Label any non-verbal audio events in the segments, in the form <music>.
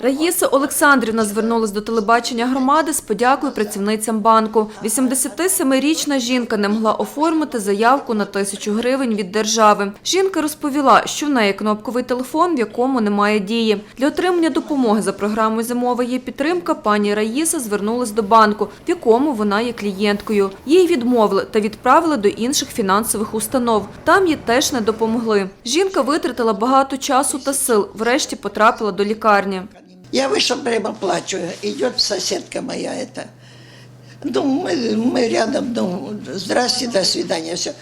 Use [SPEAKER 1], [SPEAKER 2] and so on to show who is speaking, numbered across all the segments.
[SPEAKER 1] Раїса Олександрівна звернулась до телебачення громади з подякою працівницям банку. 87-річна жінка не могла оформити заявку на тисячу гривень від держави. Жінка розповіла, що в неї кнопковий телефон, в якому немає дії. Для отримання допомоги за програмою «Зимова є підтримка» пані Раїса звернулась до банку, в якому вона є клієнткою. Їй відмовили та відправили до інших фінансових установ. Там їй теж не допомогли. Жінка витратила багато часу та сил, врешті потрапила до лікарні.
[SPEAKER 2] Я вышел, прямо плачу. Идет соседка моя это. Ну, мы, мы рядом, ну, здрасте, до свидания, все.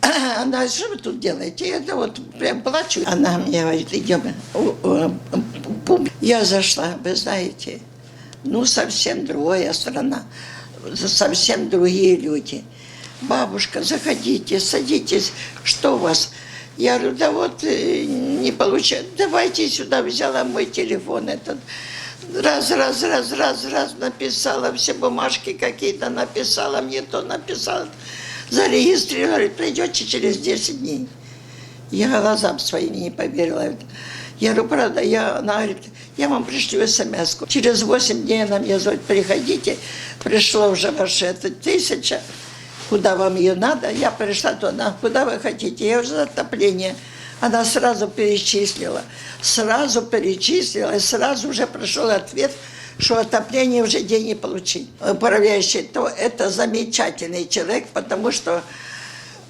[SPEAKER 2] <clears throat> Она что вы тут делаете? Я да вот прям плачу. Она мне говорит, идем. Я зашла, вы знаете, ну, совсем другая страна, совсем другие люди. Бабушка, заходите, садитесь, что у вас? Я говорю, да вот э, не получается. Давайте сюда, взяла мой телефон этот. Раз, раз, раз, раз, раз написала, все бумажки какие-то написала, мне то написала. Зарегистрировала, говорит, придете через 10 дней. Я глазам своим не поверила. Я говорю, правда, я, она говорит, я вам пришлю смс -ку. Через 8 дней она мне звонит, приходите, пришла уже ваша эта тысяча, куда вам ее надо. Я пришла туда, куда вы хотите, я уже за отопление. Она сразу перечислила, сразу перечислила, и сразу уже пришел ответ, что отопление уже деньги получить. Управляющий, то это замечательный человек, потому что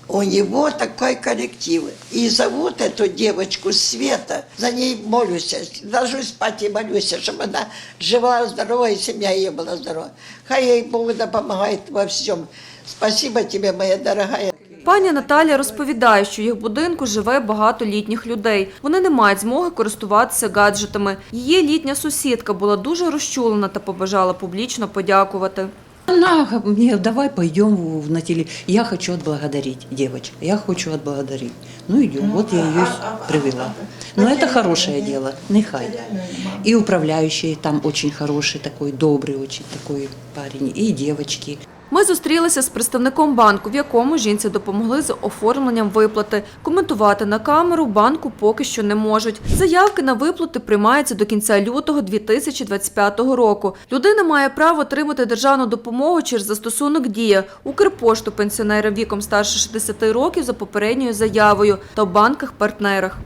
[SPEAKER 2] у него такой коллектив. И зовут эту девочку Света. За ней молюсь. Ложусь спать и молюсь, чтобы она жива, здорова, и семья ее была здорова. Хай ей Бог да помогает во всем. Спасибо тебе, моя дорогая.
[SPEAKER 1] Пані Наталія розповідає, що в їх будинку живе багато літніх людей. Вони не мають змоги користуватися гаджетами. Її літня сусідка була дуже розчулена та побажала публічно подякувати.
[SPEAKER 3] Она мне, давай пойдем в- на теле. Я хочу отблагодарить девочка. Я хочу отблагодарить. Ну идем. Вот я ее привела. Но это хорошее дело. Нехай. И управляющий там очень хороший такой, добрый очень такой парень. И девочки.
[SPEAKER 1] Ми зустрілися з представником банку, в якому жінці допомогли з оформленням виплати. Коментувати на камеру банку поки що не можуть. Заявки на виплати приймаються до кінця лютого 2025 року. Людина має право отримати державну допомогу через застосунок Дія, Укрпошту пенсіонерам віком старше 60 років за попередньою заявою та в банках-партнерах.